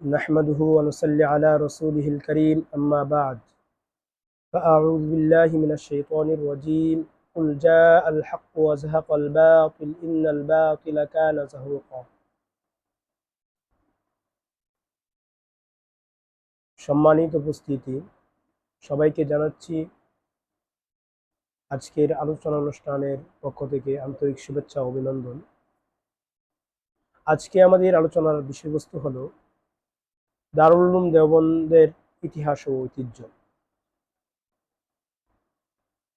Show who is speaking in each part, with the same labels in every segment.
Speaker 1: نحمده ونصلي على رسوله الكريم أما بعد فأعوذ بالله من الشيطان الرجيم قل جاء الحق وزهق الباطل إن الباطل كان زهوقا সম্মানিত উপস্থিতি সবাইকে জানাচ্ছি আজকের আলোচনা অনুষ্ঠানের পক্ষ থেকে আন্তরিক শুভেচ্ছা ও অভিনন্দন আজকে আমাদের আলোচনার বিষয়বস্তু হলো দারুল উলুম দেওবন্দের ইতিহাস ও ঐতিহ্য।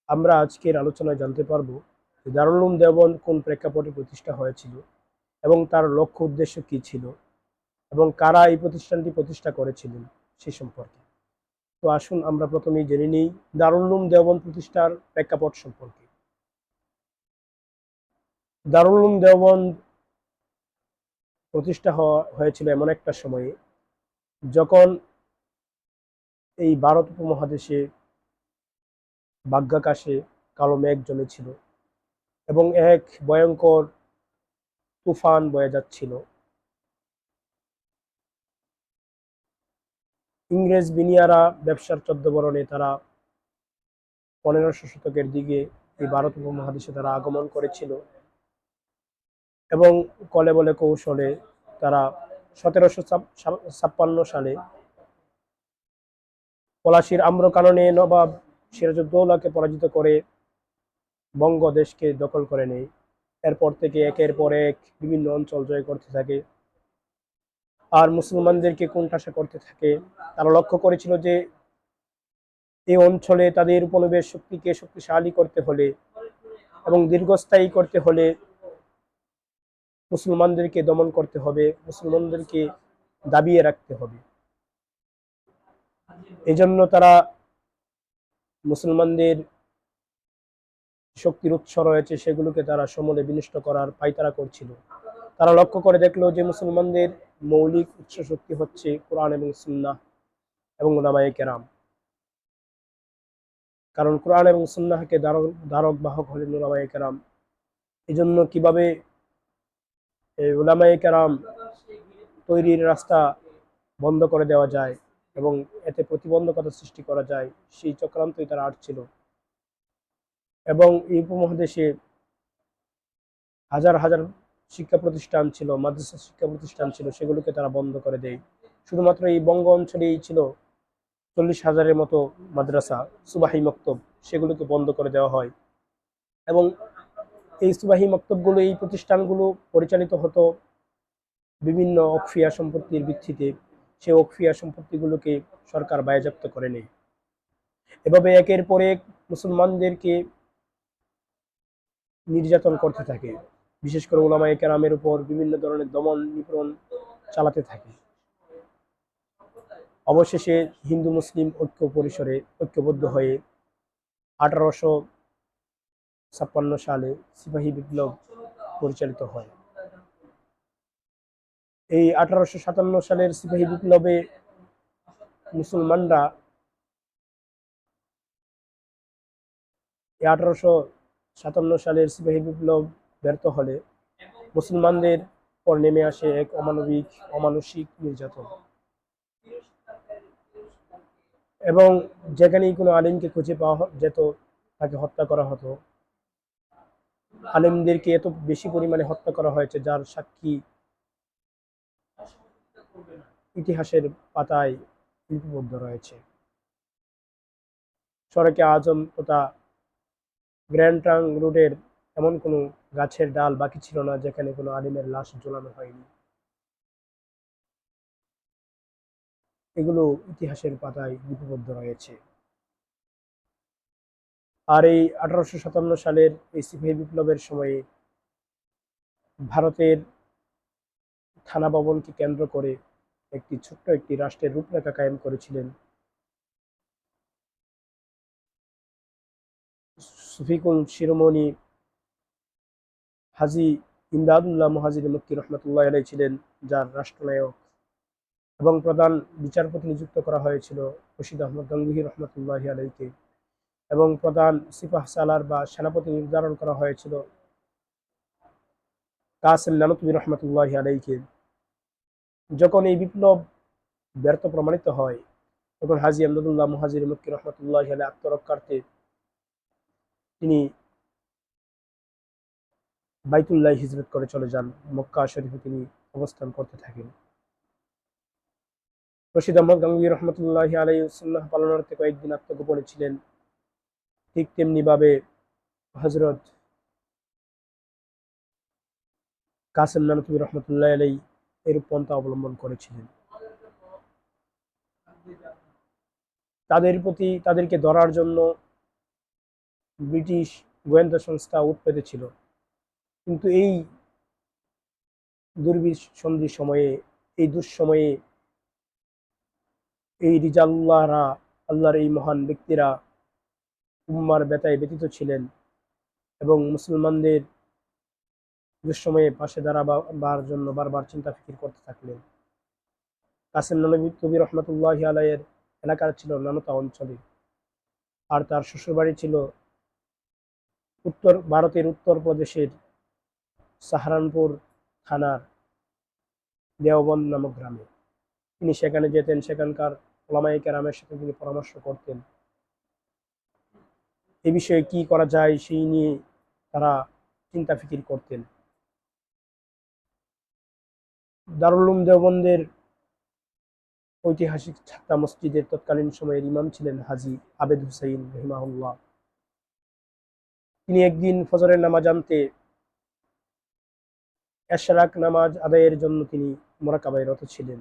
Speaker 1: আমরা আজকের আলোচনায় জানতে পারব যে দারুল উলুম দেওবন্দ কোন প্রেক্ষাপটে প্রতিষ্ঠা হয়েছিল এবং তার লক্ষ্য উদ্দেশ্য কী ছিল এবং কারা এই প্রতিষ্ঠানটি প্রতিষ্ঠা করেছিলেন সে সম্পর্কে। তো আসুন আমরা প্রথমেই জেনে নিই দারুল উলুম দেওবন্দ প্রতিষ্ঠার প্রেক্ষাপট সম্পর্কে। দারুল উলুম দেওবন্দ প্রতিষ্ঠা হওয়া হয়েছিল এমন একটা সময়ে যখন এই ভারত উপমহাদেশে বাগ্যাকাশে কালো মেঘ জমেছিল এবং এক ভয়ঙ্কর তুফান বয়ে যাচ্ছিল, ইংরেজ বিনিয়ারা ব্যবসার চোদ্দবরণে তারা পনেরোশো শতকের দিকে এই ভারত উপমহাদেশে তারা আগমন করেছিল এবং কলে বলে কৌশলে তারা সতেরোশো ছাপ্পান্ন সালে। পলাশির আম্রকাননে নবাব সিরাজউদ্দৌলাকে পরাজিত করে বঙ্গদেশকে দখল করে নেয়। এরপর থেকে একের পর এক বিভিন্ন অঞ্চল জয় করতে থাকে। আর মুসলমানদেরকে কোণঠাসা করতে থাকে। তারা লক্ষ্য করেছিল যে এই অঞ্চলে তাদের উপনিবেশ শক্তিকে শক্তিশালী করতে হলে এবং দীর্ঘস্থায়ী করতে হলে মুসলমানদেরকে দমন করতে হবে, মুসলমানদেরকে দাবিয়ে রাখতে হবে। এই জন্য তারা মুসলমানদের শক্তির উৎস রয়েছে, সেগুলোকে তারা সমূলে বিনষ্ট করার পাইতারা করছিল। তারা লক্ষ্য করে দেখল যে মুসলমানদের মৌলিক উৎস শক্তি হচ্ছে কোরআন এবং সুন্না এবং ওলামায়ে কেরাম। কারণ কোরআন এবং সুন্নাহকে ধারক বাহক হলেন ওলামায়ে কেরাম। এই জন্য কীভাবে এই ওলামায়ে কেরাম তৈরির রাস্তা বন্ধ করে দেওয়া যায় এবং এতে প্রতিবন্ধকতা সৃষ্টি করা যায়, সেই চক্রান্তই তারা আটছিল এবং এই উপমহাদেশে হাজার হাজার শিক্ষা প্রতিষ্ঠান ছিল, মাদ্রাসা শিক্ষা প্রতিষ্ঠান ছিল, সেগুলোকে তারা বন্ধ করে দেয়। শুধুমাত্র এই বঙ্গ অঞ্চলেই ছিল চল্লিশ হাজারের মতো মাদ্রাসা, সুবাহি মক্তব, সেগুলোকে বন্ধ করে দেওয়া হয়। এবং এই সুবাহি মক্তবগুলো, এই প্রতিষ্ঠানগুলো পরিচালিত হতো বিভিন্ন অকফিয়া সম্পত্তির ভিত্তিতে। সে অকফিয়া সম্পত্তিগুলোকে সরকার বায়াজাপ্ত করে নেয়। এভাবে একের পর এক মুসলমানদেরকে নির্যাতন করতে থাকে। বিশেষ করে ওলামায়ে কেরামের উপর বিভিন্ন ধরনের দমন নিপীড়ন চালাতে থাকে। অবশেষে হিন্দু মুসলিম ঐক্য পরিসরে ঐক্যবদ্ধ হয়ে আঠারোশো ছাপ্পান্ন সালে সিপাহী বিপ্লব পরিচালিত হয়। এই আঠারোশো সাতান্ন সালের সিপাহী বিপ্লবে মুসলমানরা এই আঠারোশো সাতান্ন সালের সিপাহী বিপ্লব ব্যর্থ হলে মুসলমানদের পর নেমে আসে এক অমানবিক, অমানসিক নির্যাতন। এবং যেখানেই কোনো আলিমকে খুঁজে পাওয়া যেত, তাকে হত্যা করা হতো। আলিমদেরকে এত বেশি পরিমাণে হত্যা করা হয়েছে, যার সাক্ষী ইতিহাসের পাতায় লিপিবদ্ধ রয়েছে। সড়কে আজম তথা গ্র্যান্ড ট্রাং রোডের এমন কোনো গাছের ডাল বাকি ছিল না, যেখানে কোনো আলিমের লাশ ঝোলানো হয়নি। এগুলো ইতিহাসের পাতায় লিপিবদ্ধ রয়েছে। আর এই আঠারোশো সাতান্ন সালের এই সিপাহী বিপ্লবের সময়ে ভারতের থানা ভবনকে কেন্দ্র করে একটি ছোট্ট একটি রাষ্ট্রের রূপরেখা কায়েম করেছিলেন সুফিকুল শিরোমণি হাজি ইমদাদুল্লাহ মহাজির মুক্তি রহমতুল্লাহ আলাই ছিলেন যার রাষ্ট্রনায়ক এবং প্রধান বিচারপতি নিযুক্ত করা হয়েছিল রশিদ আহমদ গঙ্গুহি রহমতুল্লাহ আলাইকে এবং প্রধান সিপাহ সালার বা সেনাপতি নির্ধারণ করা হয়েছিল। কাসেম নানতুবি রহমতুল্লাহ আলাইকে যখন এই বিপ্লব ব্যর্থ প্রমাণিত হয়, তখন হাজি আমদুল্লাহ মুহাজির মক্কি রহমতুল্লাহ আলাই আত্মরক্ষার্থে তিনি বাইতুল্লাহ হিজরত করে চলে যান। মক্কা শরীফে তিনি অবস্থান করতে থাকেন। রশিদ আহমদ গাঙ্গুই রহমতুল্লাহ আলাই সুন্নাহ পালনার্থে কয়েকদিন আত্মগোপনে ছিলেন। ঠিক তেমনি ভাবে হজরত কাসেম নানতুবি রহমতুল্লাহ আলাই এরূপ পন্থা অবলম্বন করেছিলেন। তাদের প্রতি, তাদেরকে ধরার জন্য ব্রিটিশ গোয়েন্দা সংস্থা উৎপেতে ছিল। কিন্তু এই দুর্বিসন্ধি সময়ে, এই দুঃসময়ে এই রিজাল্লাহরা আল্লাহর এই মহান ব্যক্তিরা উম্মার বেতায় ব্যতীত ছিলেন এবং মুসলমানদের দুঃসময়ে পাশে দাঁড়াবার জন্য বারবার চিন্তা ফিকির করতে থাকলেন। কাসেম নবী কবি রহমতুল্লাহ আলাইয়ের এলাকার ছিল নানতা অঞ্চলে। আর তার শ্বশুরবাড়ি ছিল উত্তর, ভারতের উত্তর প্রদেশের সাহারানপুর থানার দেওবন্দ নামক গ্রামে। তিনি সেখানে যেতেন, সেখানকার ওলামাই কেরামের সাথে তিনি পরামর্শ করতেন। এ বিষয়ে কি করা যায়, সেই নিয়ে তারা চিন্তা ফিকির করতেন। দারুল উলুম দেওবন্দের ঐতিহাসিক ছাত্রা মসজিদের তৎকালীন সময়ের ইমাম ছিলেন হাজি আবেদ হুসাইন রহিমাহুল্লাহ। তিনি একদিন ফজরের নামাজ আনতে এশরাক নামাজ আদায়ের জন্য তিনি মোরাকাবায় রত ছিলেন।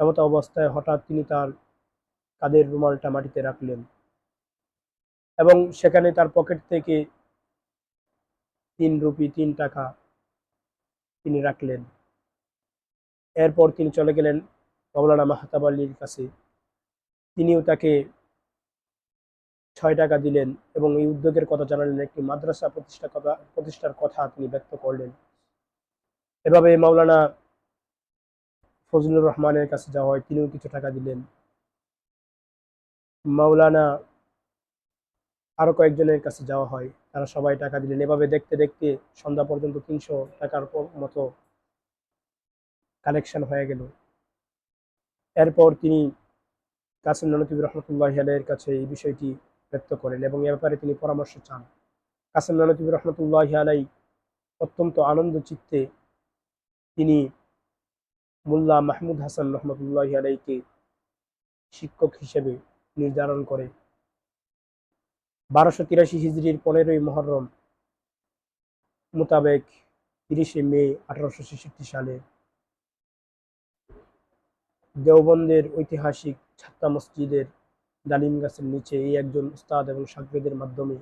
Speaker 1: এমত অবস্থায় হঠাৎ তিনি তার কাদের রুমালটা মাটিতে রাখলেন। এবং সেখানে তার পকেট থেকে তিন রুপি, তিন টাকা তিনি রাখলেন। এরপর তিনি চলে গেলেন মৌলানা মাহতাব আলীর কাছে। তিনিও তাকে ছয় টাকা দিলেন এবং এই উদ্যোগের কথা জানালেন, একটি মাদ্রাসা প্রতিষ্ঠা কথা, প্রতিষ্ঠার কথা তিনি ব্যক্ত করলেন। এভাবে মাওলানা ফজলুর রহমানের কাছে যাওয়া হয় তিনিও কিছু টাকা দিলেন। মাওলানা আরও কয়েকজনের কাছে যাওয়া হয়। তারা সবাই টাকা দিলেন। এভাবে দেখতে দেখতে সন্ধ্যা পর্যন্ত তিনশো টাকার মতো কালেকশন হয়ে গেল। এরপর তিনি কাসিম ননতিব রহমতুল্লাহ আলের কাছে এই বিষয়টি ব্যক্ত করেন এবং এ ব্যাপারে তিনি পরামর্শ চান। কাসিম ননতিব রহমতুল্লাহ আলাই অত্যন্ত আনন্দ চিত্তে তিনি মোল্লা মাহমুদ হাসান রহমতুল্লাহ আলাইকে শিক্ষক হিসেবে নির্ধারণ করে বারোশো তিরাশি হিজড়ির পনেরোই মহরম মোতাবেক তিরিশে মে আঠারোশো ছেষট্টি সালে দেওবন্দের ঐতিহাসিক ছাত্রা মসজিদের ডালিম গাছের নিচে এই একজন উস্তাদ এবং সাকরেদের মাধ্যমে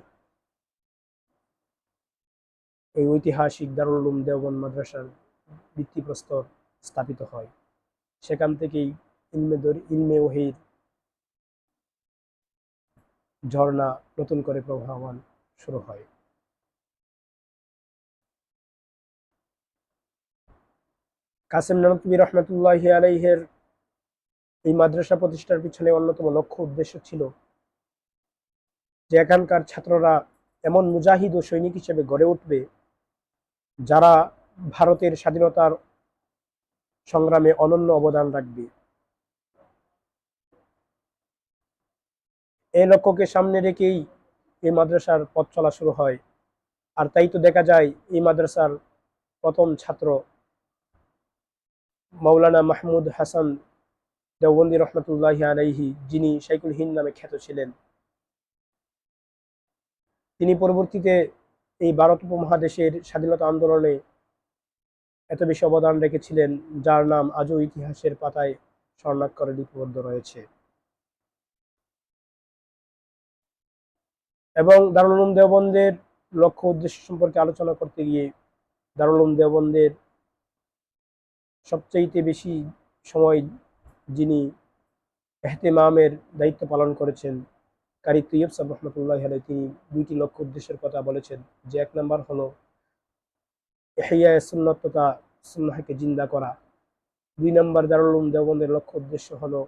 Speaker 1: এই ঐতিহাসিক দারুলুম দেওবন্দ মাদ্রাসার ভিত্তিপ্রস্তর স্থাপিত হয়। সেখান থেকেই ইলমে ইলমে ওহির ঝর্ণা নতুন করে প্রবাহমান শুরু হয়। কাসেম নবী রহমতুল্লাহ আলাইহের এই মাদ্রাসা প্রতিষ্ঠার পিছনে অন্যতম লক্ষ্য উদ্দেশ্য ছিল যে এখানকার ছাত্ররা এমন মুজাহিদ ও সৈনিক হিসেবে গড়ে উঠবে যারা ভারতের স্বাধীনতার সংগ্রামে অনন্য অবদান রাখবে। এই লক্ষ্যকে সামনে রেখেই এই মাদ্রাসার পথ চলা শুরু হয়। আর তাই তো দেখা যায়, এই মাদ্রাসার প্রথম ছাত্র মৌলানা মাহমুদ হাসান দেওবন্দি রহমতুল্লাহ আলাইহি, যিনি শাইকুল হিন্দ নামে খ্যাত ছিলেন। তিনি পরবর্তীতে এই ভারত উপমহাদেশের স্বাধীনতা আন্দোলনে এত বেশি অবদান রেখেছিলেন, যার নাম আজও ইতিহাসের পাতায় স্বর্ণাক্ষরে লিপিবদ্ধ রয়েছে। এবং দারুল উলুম দেওবন্দের লক্ষ্য উদ্দেশ্য সম্পর্কে আলোচনা করতে গিয়ে দারুল উলুম দেওবন্দের সবচাইতে বেশি সময় যিনি এহতেমামের দায়িত্ব পালন করেছেন কারি তৈয়ব সাহ রহমতুল্লাহ আলাই তিনি দুইটি লক্ষ্য উদ্দেশ্যের কথা বলেছেন। যে এক নম্বর হলো এহিয়া সুন্নত তথা সুন্নাহকে জিন্দা করা। দুই নম্বর দারুল উলুম দেওবন্দের লক্ষ্য উদ্দেশ্য হলো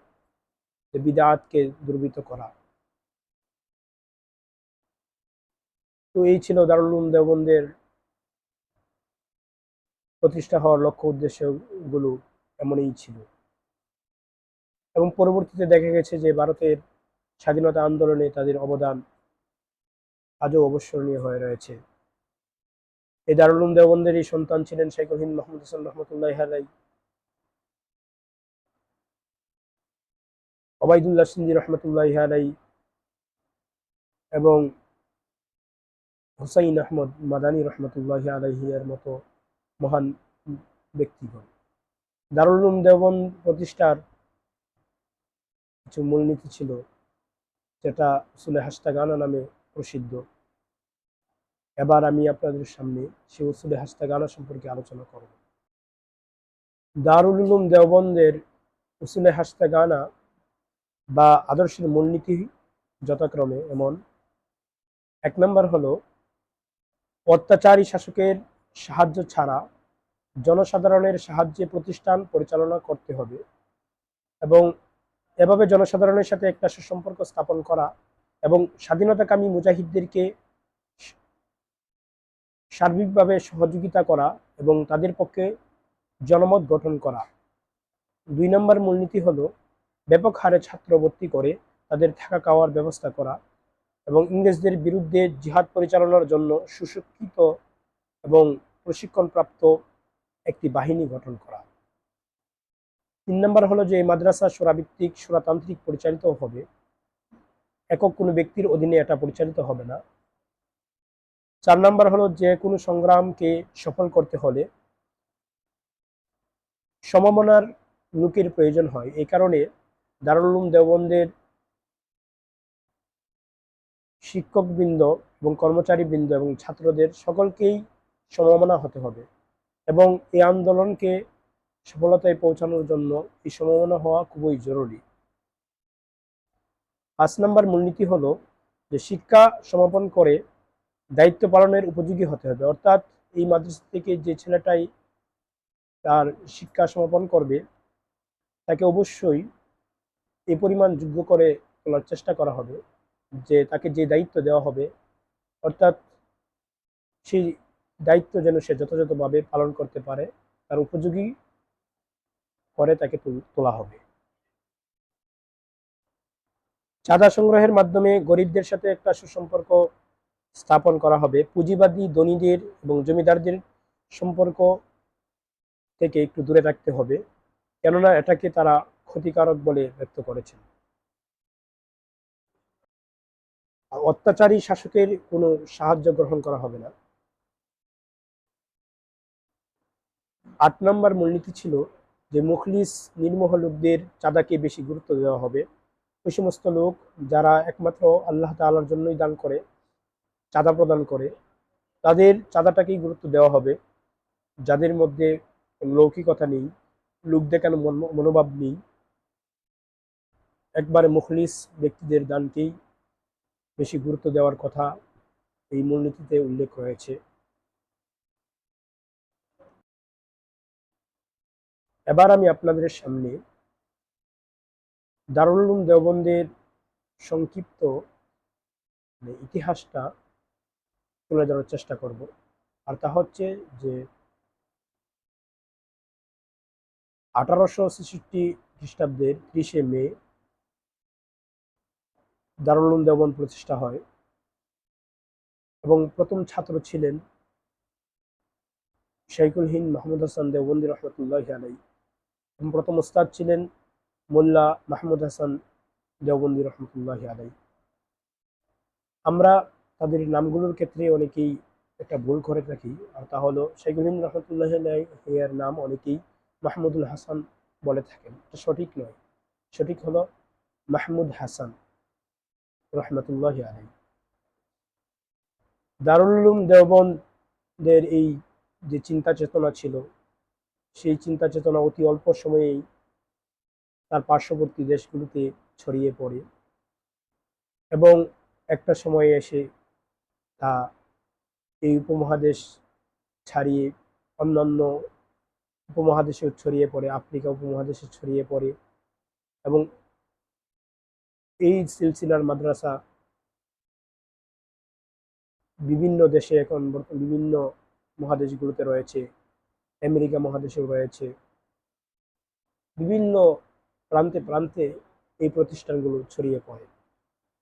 Speaker 1: যে বিদাতকে দুর্বৃত করা। তো এই ছিল দারুল উলুম দেওবন্দের প্রতিষ্ঠা হওয়ার লক্ষ্য উদ্দেশ্যগুলো এমনই ছিল। এবং পরবর্তীতে দেখা গেছে যে ভারতের স্বাধীনতা আন্দোলনে তাদের অবদান আজও অবস্মরণীয় হয়ে রয়েছে। এই দারুল উলুম দেওবন্দের এই সন্তান ছিলেন শেখুল হিন্দ মাহমুদ হাসান রহমতুল্লাহ আলাই ওবায়দুল্লাহ সিন্দি রহমতুল্লাহ আলাই এবং হুসাইন আহমদ মাদানী রহমতুল্লাহ আলাইহিয়ার মতো মহান ব্যক্তিগণ। দারুল উলুম দেওবন্দ প্রতিষ্ঠার কিছু মূলনীতি ছিল, যেটা উসুলে হাস্তাগানা নামে প্রসিদ্ধ। এবার আমি আপনাদের সামনে সে উসুলে হাস্তাগানা সম্পর্কে আলোচনা করব। দারুল উলুম দেওবন্দের উসুলে হাস্তাগানা বা আদর্শের মূলনীতি যথাক্রমে এমন। এক নম্বর হলো অত্যাচারী শাসকের সাহায্য ছাড়া জনসাধারণের সাহায্যে প্রতিষ্ঠান পরিচালনা করতে হবে এবং এভাবে জনসাধারণের সাথে একটা সুসম্পর্ক স্থাপন করা এবং স্বাধীনতাকামী মুজাহিদদেরকে সার্বিকভাবে সহযোগিতা করা এবং তাদের পক্ষে জনমত গঠন করা। দুই নম্বর মূলনীতি হলো, ব্যাপক হারে ছাত্র ভর্তি করে তাদের থাকা খাওয়ার ব্যবস্থা করা এবং ইংরেজদের বিরুদ্ধে জিহাদ পরিচালনার জন্য সুশিক্ষিত এবং প্রশিক্ষণপ্রাপ্ত একটি বাহিনী গঠন করা। তিন নম্বর হলো যে, মাদ্রাসা সোরাভিত্তিক, সোরাতান্ত্রিক পরিচালিত হবে। একক কোনো ব্যক্তির অধীনে এটা পরিচালিত হবে না। চার নম্বর হলো যে, কোনো সংগ্রামকে সফল করতে হলে সমমনার লোকের প্রয়োজন হয়। এই কারণে দারুল উলুম দেওবন্দের শিক্ষকবৃন্দ এবং কর্মচারীবৃন্দ এবং ছাত্রদের সকলকেই সমমনা হতে হবে এবং এই আন্দোলনকে সফলতায় পৌঁছানোর জন্য এই সমমনা হওয়া খুবই জরুরি। পাঁচ নম্বর মূলনীতি হলো যে শিক্ষা সমাপন করে দায়িত্ব পালনের উপযোগী হতে হবে। অর্থাৎ এই মাদ্রাসা থেকে যে ছেলেটাই তার শিক্ষা সমাপন করবে, তাকে অবশ্যই এ পরিমাণ যোগ্য করে তোলার চেষ্টা করা হবে। যে তাকে যে দায়িত্ব দেওয়া হবে, অর্থাৎ সেই দায়িত্ব যেন সে যথাযথভাবে পালন করতে পারে, তার উপযোগী করে তাকে তোলা হবে। চাঁদা সংগ্রহের মাধ্যমে গরিবদের সাথে একটা সুসম্পর্ক স্থাপন করা হবে। পুঁজিবাদী ধনীদের এবং জমিদারদের সম্পর্ক থেকে একটু দূরে রাখতে হবে, কেননা এটাকে তারা ক্ষতিকারক বলে ব্যক্ত করেছেন। অত্যাচারী শাসকের কোনো সাহায্য গ্রহণ করা হবে না। আট নম্বর মূলনীতি ছিল যে মুখলিস নির্মোহ লোকদের চাঁদাকে বেশি গুরুত্ব দেওয়া হবে। ওই সমস্ত লোক যারা একমাত্র আল্লাহ তালার জন্যই দান করে, চাঁদা প্রদান করে, তাদের চাঁদাটাকেই গুরুত্ব দেওয়া হবে। যাদের মধ্যে লৌকিকতা নেই লোক দেখানো মনোভাব নেই, একবারে মুখলিস ব্যক্তিদের দানকেই বেশি গুরুত্ব দেওয়ার কথা এই মূলনীতিতে উল্লেখ রয়েছে। এবার আমি আপনাদের সামনে দারুল উলুম দেওবন্দের সংক্ষিপ্ত মানে ইতিহাসটা তুলে ধরার চেষ্টা করব, আর তা হচ্ছে যে আঠারোশো ছেষট্টি খ্রিস্টাব্দের ত্রিশে মে দারুল উলুম দেওবন্দ প্রতিষ্ঠা হয়। এবং প্রথম ছাত্র ছিলেন শাইকুল হিন্দ মাহমুদ হাসান দেওবন্দি রহমতুল্লাহ আলাই এবং প্রথম ওস্তাদ ছিলেন মোল্লা মাহমুদ হাসান দেওবন্দি রহমতুল্লাহ আলাই আমরা তাদের নামগুলোর ক্ষেত্রে অনেকেই একটা ভুল করে থাকি, আর তা হলো শাইকুল হিন্দ রহমতুল্লাহ এর নাম অনেকেই মাহমুদুল হাসান বলে থাকেন। এটা সঠিক নয়। সঠিক হলো মাহমুদ হাসান। রহমতুল্লাহ আলাই দারুল উলুম দেওবন্দের এই যে চিন্তা চেতনা ছিল, সেই চিন্তা চেতনা অতি অল্প সময়েই তার পার্শ্ববর্তী দেশগুলোতে ছড়িয়ে পড়ে এবং একটা সময়ে এসে তা এই উপমহাদেশ ছাড়িয়ে অন্যান্য উপমহাদেশেও ছড়িয়ে পড়ে, আফ্রিকা উপমহাদেশে ছড়িয়ে পড়ে এবং এই সিলসিলার মাদ্রাসা বিভিন্ন দেশে এখন বিভিন্ন মহাদেশগুলোতে রয়েছে, আমেরিকা মহাদেশেও রয়েছে। বিভিন্ন প্রান্তে প্রান্তে এই প্রতিষ্ঠানগুলো ছড়িয়ে পড়ে।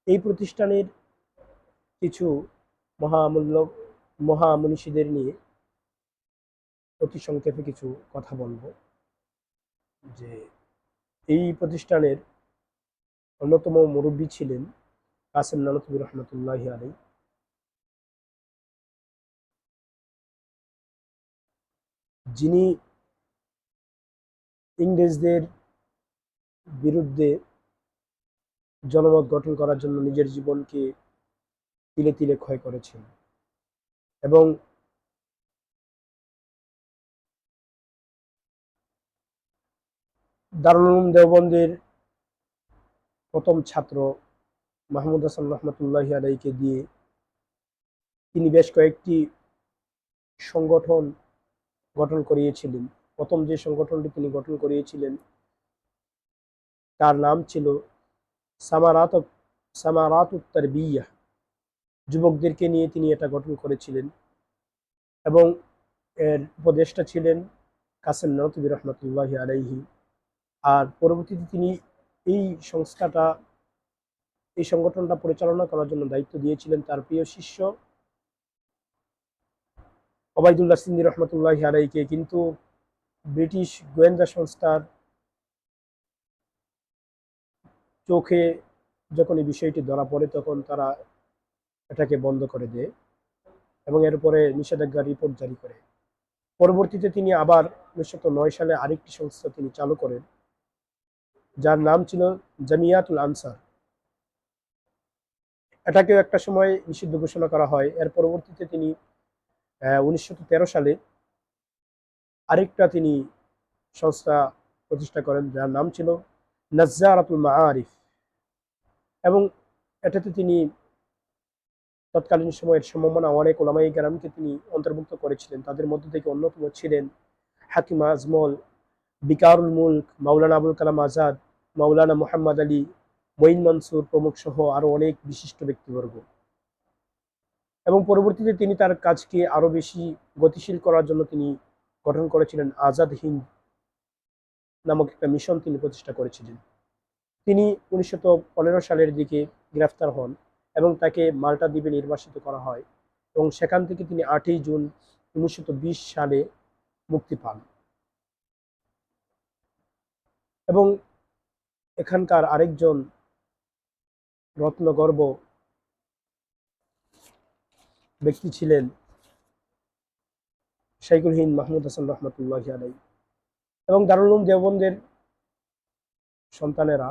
Speaker 1: এই প্রতিষ্ঠানের কিছু মহামূল্য, মহামনীষীদের নিয়ে অতি সংক্ষেপে কিছু কথা বলব। যে এই প্রতিষ্ঠানের অন্যতম মুরব্বী ছিলেন কাসেম নানতুবি রহমতুল্লাহ আলী যিনি ইংরেজদের বিরুদ্ধে জনমত গঠন করার জন্য নিজের জীবনকে তিলে তিলে ক্ষয় করেছেন এবং দারুল দেওবন্দের প্রথম ছাত্র মাহমুদ হাসান রহমতুল্লাহ আলাইকে দিয়ে তিনি বেশ কয়েকটি সংগঠন গঠন করিয়েছিলেন। প্রথম যে সংগঠনটি তিনি গঠন করিয়েছিলেন, তার নাম ছিল সামারাত সামারাত উত্তর বিয়া যুবকদেরকে নিয়ে তিনি এটা গঠন করেছিলেন এবং এর উপদেষ্টা ছিলেন কাসেম নতবি রহমতুল্লাহ আলাইহি। আর পরবর্তীতে তিনি এই সংস্থাটা, এই সংগঠনটা পরিচালনা করার জন্য দায়িত্ব দিয়েছিলেন তার প্রিয় শিষ্য ওবায়দুল্লাহ সিন্দি রহমতুল্লাহ আলাইকে। কিন্তু ব্রিটিশ গোয়েন্দা সংস্থার চোখে যখন এই বিষয়টি ধরা পড়ে, তখন তারা এটাকে বন্ধ করে দেয় এবং এর উপরে নিষেধাজ্ঞা রিপোর্ট জারি করে। পরবর্তীতে তিনি আবার উনিশশো নয় সালে আরেকটি সংস্থা তিনি চালু করেন। যার নাম ছিল জামিয়াতুল আনসার। এটাকেও একটা সময় নিষিদ্ধ ঘোষণা করা হয়। এর পরবর্তীতে তিনি উনিশশো সালে আরেকটা তিনি সংস্থা প্রতিষ্ঠা করেন, যার নাম ছিল নাজ্জারাতুল মাআরিফ। এবং এটাতে তিনি তৎকালীন সময়ের সম্ভাবনা অনেক ওলামাই গ্রামকে তিনি অন্তর্ভুক্ত করেছিলেন। তাদের মধ্যে থেকে অন্যতম ছিলেন হাকিমা আজমল বিকারুল মুল্ক, মাওলানা আবুল কালাম আজাদ, মাওলানা মোহাম্মদ আলী, মঈন মনসুর প্রমুখ সহ আরও অনেক বিশিষ্ট ব্যক্তিবর্গ। এবং পরবর্তীতে তিনি তার কাজকে আরও বেশি গতিশীল করার জন্য তিনি গঠন করেছিলেন আজাদ হিন্দ নামক একটা মিশন তিনি প্রতিষ্ঠা করেছিলেন। তিনি উনিশশো পনেরো সালের দিকে গ্রেফতার হন এবং তাকে মাল্টা দ্বীপে নির্বাসিত করা হয় এবং সেখান থেকে তিনি আটই জুন উনিশশো বিশ সালে মুক্তি পান। এবং এখানকার আরেকজন রত্নগর্ব ব্যক্তি ছিলেন শাইকুল হিন্দ মাহমুদ হাসান রহমতুল্লাহ আলাই এবং দারুল উলুম দেওবন্দের সন্তানেরা,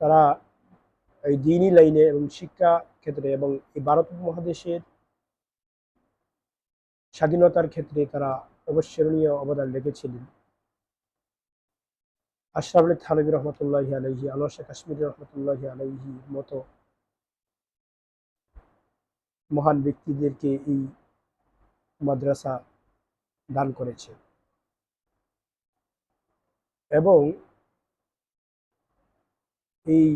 Speaker 1: তারা এই দিনই লাইনে এবং শিক্ষা ক্ষেত্রে এবং এই ভারত মহাদেশের স্বাধীনতার ক্ষেত্রে তারা অবশ্যরণীয় অবদান রেখেছিলেন। আশরাফ আলী থানবী রহমতুল্লাহ আলহি আনোয়ার শেখ কাশ্মীর রহমতুল্লাহ আলহি মতো মহান ব্যক্তিদেরকে এই মাদ্রাসা দান করেছে। এবং এই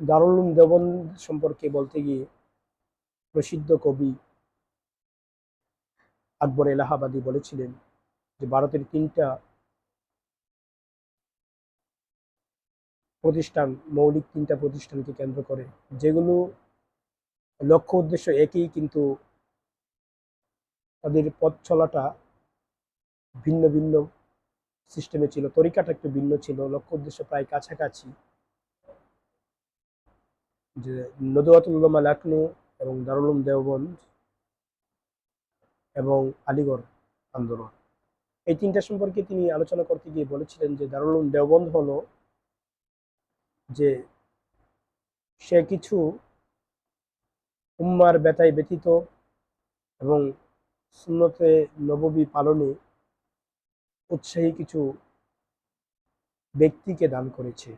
Speaker 1: দারুল দেবন সম্পর্কে বলতে গিয়ে প্রসিদ্ধ কবি আকবর এলাহাবাদী বলেছিলেন যে, ভারতের তিনটা প্রতিষ্ঠান, মৌলিক তিনটা প্রতিষ্ঠানকে কেন্দ্র করে। যেগুলো লক্ষ্য উদ্দেশ্য একই কিন্তু তাদের পথ চলাটা ভিন্ন ভিন্ন সিস্টেমে ছিল। তরিকাটা একটু ভিন্ন ছিল। লক্ষ্য উদ্দেশ্য প্রায় কাছাকাছি। যে নদুয়াতুল উলামা লাকনু এবং দারুলুম দেওবন্দ এবং আলিগড় আন্দোলন। এই তিনটা সম্পর্কে তিনি আলোচনা করতে গিয়ে বলেছিলেন যে দারুলুম দেওবন্দ হলো যে সে কিছু উম্মার ব্যথায় ব্যতীত এবং সুন্নতে নববী পালনে উৎসাহী কিছু ব্যক্তিকে দান করেছে।